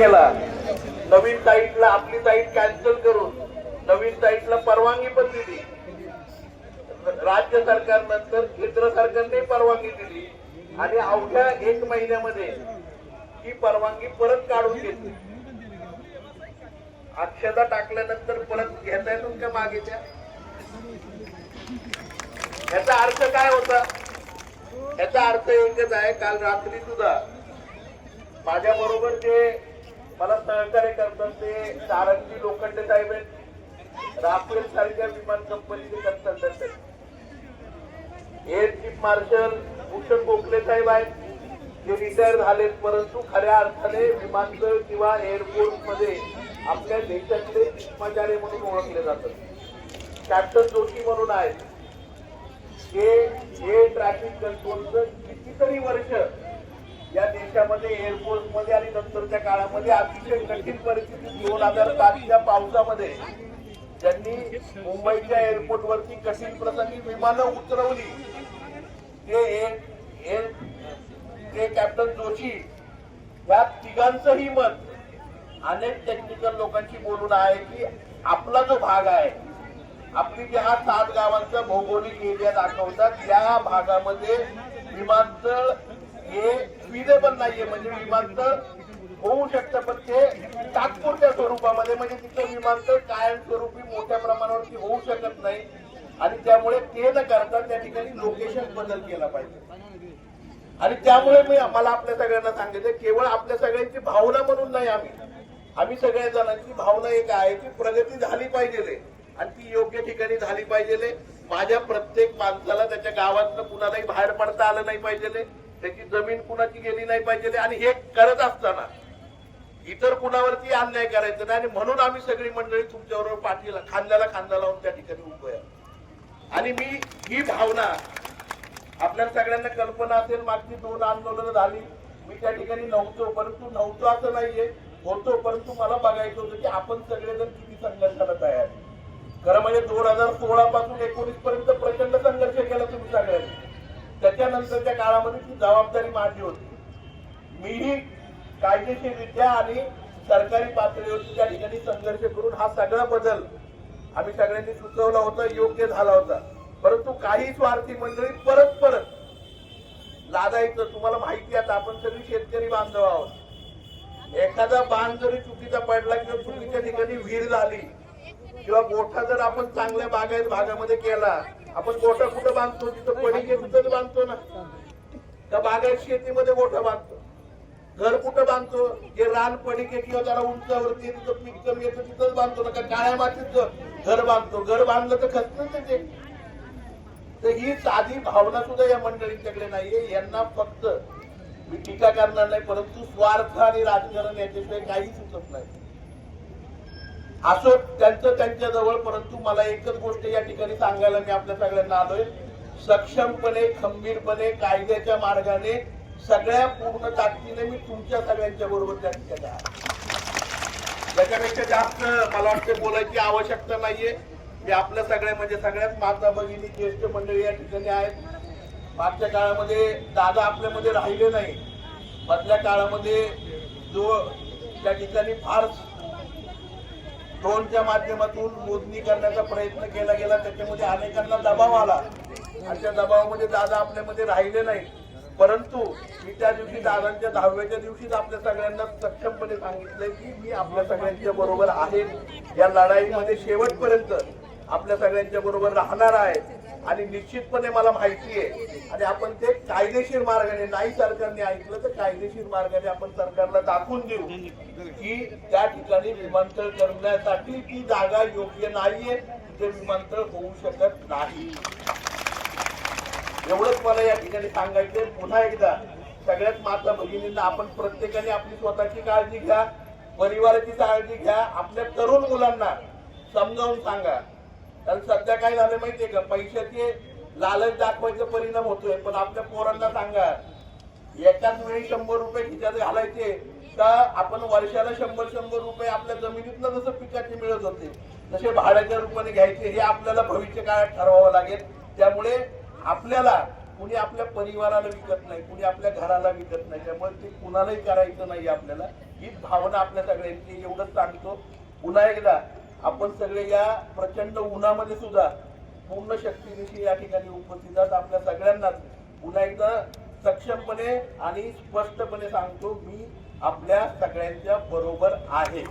केला. नवीन साईटला आपली साईट कॅन्सल करून नवीन साईटला परवानगी पण दिली. राज्य सरकार नंतर केंद्र सरकारने परवानगी दिली. आणि अवघ्या एक महिन्यामध्ये ही परवानगी परत काढून घेतली. अक्षता टाकल्यानंतर परत घेता येतो का मागेच्या? याचा अर्थ काय होता? याचा अर्थ एकच आहे काल रात्री सुद्धा माझ्या बरोबर जे मला सहकार्य करतात ते सारंगी लोखंडे साहेब आहेत. राफेल सारख्या विमान कंपनीचे कन्सल्टंट आहेत. Air chief marshal Bhushan Gokhale saheb आहेत. जे रिटायर झालेत परंतु खऱ्या अर्थाने विमानतळ किंवा एअरपोर्टमध्ये आपल्या देशातले कर्मचारी म्हणून ओळखले जातात. कॅप्टन जोशी म्हणून आहेत. हे हे ट्रॅफिक कंट्रोलचं कितीतरी वर्ष या देशामध्ये एअरपोर्टमध्ये आणि नंतरच्या काळामध्ये अतिशय कठीण परिस्थितीत दोन हजार सातच्या पावसामध्ये ज्यांनी मुंबईच्या एअरपोर्ट वरती कठीण प्रसंगी विमानं उतरवली ते एक- ते कॅप्टन जोशी या तिघांचंही मत अनेक टेक्निकल लोकांशी बोलून आहे की आपला जो भाग आहे आपली जे हा सात गावांचा भौगोलिक एरिया दाखवतात त्या भागामध्ये विमानतळ हे फिजेबल नाहीये. म्हणजे विमानतळ होऊ शकतं पण ते तात्पुरत्या स्वरूपामध्ये म्हणजे तिथं विमानतळ कायमस्वरूपी मोठ्या प्रमाणावरती होऊ शकत नाही. आणि त्यामुळे ते न करता त्या ठिकाणी लोकेशन बदल केला पाहिजे. आणि त्यामुळे मी आम्हाला आपल्या सगळ्यांना सांगितलं केवळ आपल्या सगळ्यांची भावना म्हणून नाही आम्ही. आम्ही सगळ्या जणांची भावना एक आहे की प्रगती झाली पाहिजे आणि ती योग्य ठिकाणी झाली पाहिजे माझ्या प्रत्येक माणसाला त्याच्या गावातनं कुणालाही बाहेर पडता आलं नाही पाहिजे त्याची जमीन कुणाची गेली नाही पाहिजे आणि हे करत असताना इतर कुणावरती अन्याय करायचं नाही आणि म्हणून आम्ही सगळी मंडळी तुमच्याबरोबर पाठीला खांद्याला खांदा लावून त्या ठिकाणी उभं आणि मी ही भावना आपल्या सगळ्यांना कल्पना असेल मागची दोन आंदोलनं झाली मी त्या ठिकाणी नव्हतो परंतु नव्हतो असं नाहीये होतो परंतु मला बघायचं होतं की आपण सगळेजण किती संघर्षाला तयार खरं म्हणजे दोन हजार सोळा पासून एकोणीस पर्यंत प्रचंड संघर्ष केला तुम्ही सगळ्यांनी. त्याच्यानंतरच्या काळामध्ये ती जबाबदारी माझी होती. मीही कायदेशीररित्या आणि सरकारी पातळीवरती त्या ठिकाणी संघर्ष करून हा सगळा बदल आम्ही सगळ्यांनी सुचवला होता योग्य झाला होता. परंतु काही स्वार्थी मंडळी परत परत लादायचं. तुम्हाला माहिती आता आपण सगळी शेतकरी बांधव आहोत. एखादा बांध जरी चुकीचा पडला किंवा चुकीच्या ठिकाणी विहीर झाली किंवा मोठा जर आपण चांगल्या बागायत भागामध्ये केला आपण गोठा कुठं बांधतो? तिथं पडी तिथंच बांधतो ना? त्या बागायत शेतीमध्ये गोठा बांधतो. घर कुठं बांधतो? जे रान पडिके किंवा जरा उंचावरती तिथं पीक कमी येतं तिथंच बांधतो. ना का काळ्या मातीत घर बांधतो. घर बांधलं तर खचतं ते तर ही साधी भावना सुद्धा या मंडळींच्याकडे नाहीये. यांना फक्त मी टीका करणार नाही परंतु स्वार्थ आणि राजकारण याच्याशिवाय काही सुचत नाही. असो त्यांचं त्यांच्या जवळ परंतु मला एकच गोष्ट या ठिकाणी सांगायला मी आपल्या सगळ्यांना आलोय. सक्षमपणे खंबीरपणे कायद्याच्या मार्गाने सगळ्या पूर्ण ताकदीने मी तुमच्या सगळ्यांच्या बरोबर त्या ठिकाणी त्याच्यापेक्षा जास्त मला वाटतं बोलायची आवश्यकता नाहीये. मी आपल्या सगळ्या म्हणजे सगळ्यात माता भगिनी ज्येष्ठ मंडळी या ठिकाणी आहेत. मागच्या काळामध्ये दादा आपल्यामध्ये राहिले नाही. मधल्या काळामध्ये जो त्या ठिकाणी फार ड्रोनच्या माध्यमातून मोजणी करण्याचा प्रयत्न केला गेला. त्याच्यामध्ये अनेकांना दबाव आला. आणि त्या दबावामध्ये दादा आपल्यामध्ये राहिले नाही परंतु मी त्या दिवशी दादांच्या दहाव्याच्या दिवशीच आपल्या सगळ्यांना सक्षमपणे सांगितलंय की मी आपल्या सगळ्यांच्या बरोबर आहे. या लढाईमध्ये शेवटपर्यंत आपल्या सगळ्यांच्या बरोबर राहणार आहे. आणि निश्चितपणे मला माहिती आहे. आणि आपण ते कायदेशीर मार्गाने नाही सरकारने ऐकलं तर कायदेशीर मार्गाने आपण सरकारला दाखवून देऊ की त्या ठिकाणी विमानतळ करण्यासाठी ती जागा योग्य नाहीये तिथे विमानतळ होऊ शकत नाही. एवढंच मला या ठिकाणी सांगायचंय. पुन्हा एकदा सगळ्यात माता भगिनींना आपण प्रत्येकाने आपली स्वतःची काळजी घ्या परिवाराची काळजी घ्या. आपल्या तरुण मुलांना समजावून सांगा. कारण सध्या काय झालं माहितीये का? पैशाचे लालच दाखवायचा परिणाम होतोय. पण आपल्या पोरांना सांगा एकाच वेळी शंभर रुपये खिशात घालायचे तर आपण वर्षाला शंभर शंभर रुपये आपल्या जमिनीतनं जसं पिकाचे मिळत होते तसे भाड्याच्या रूपाने घ्यायचे. हे आपल्याला भविष्य काळात ठरवावं लागेल. त्यामुळे आपल्याला कुणी आपल्या परिवाराला विकत नाही कुणी आपल्या घराला विकत नाही. त्यामुळे ते कुणालाही करायचं नाही आपल्याला. ही भावना आपल्या सगळ्यांची. एवढंच सांगतो. पुन्हा एकदा आपण सगळे या प्रचंड उन्हामध्ये सुद्धा पूर्ण शक्तीनिशी या ठिकाणी उपस्थित आहात. आपल्या सगळ्यांनाच पुन्हा एकदा सक्षमपणे आणि स्पष्टपणे सांगतो मी आपल्या सगळ्यांच्या बरोबर आहे.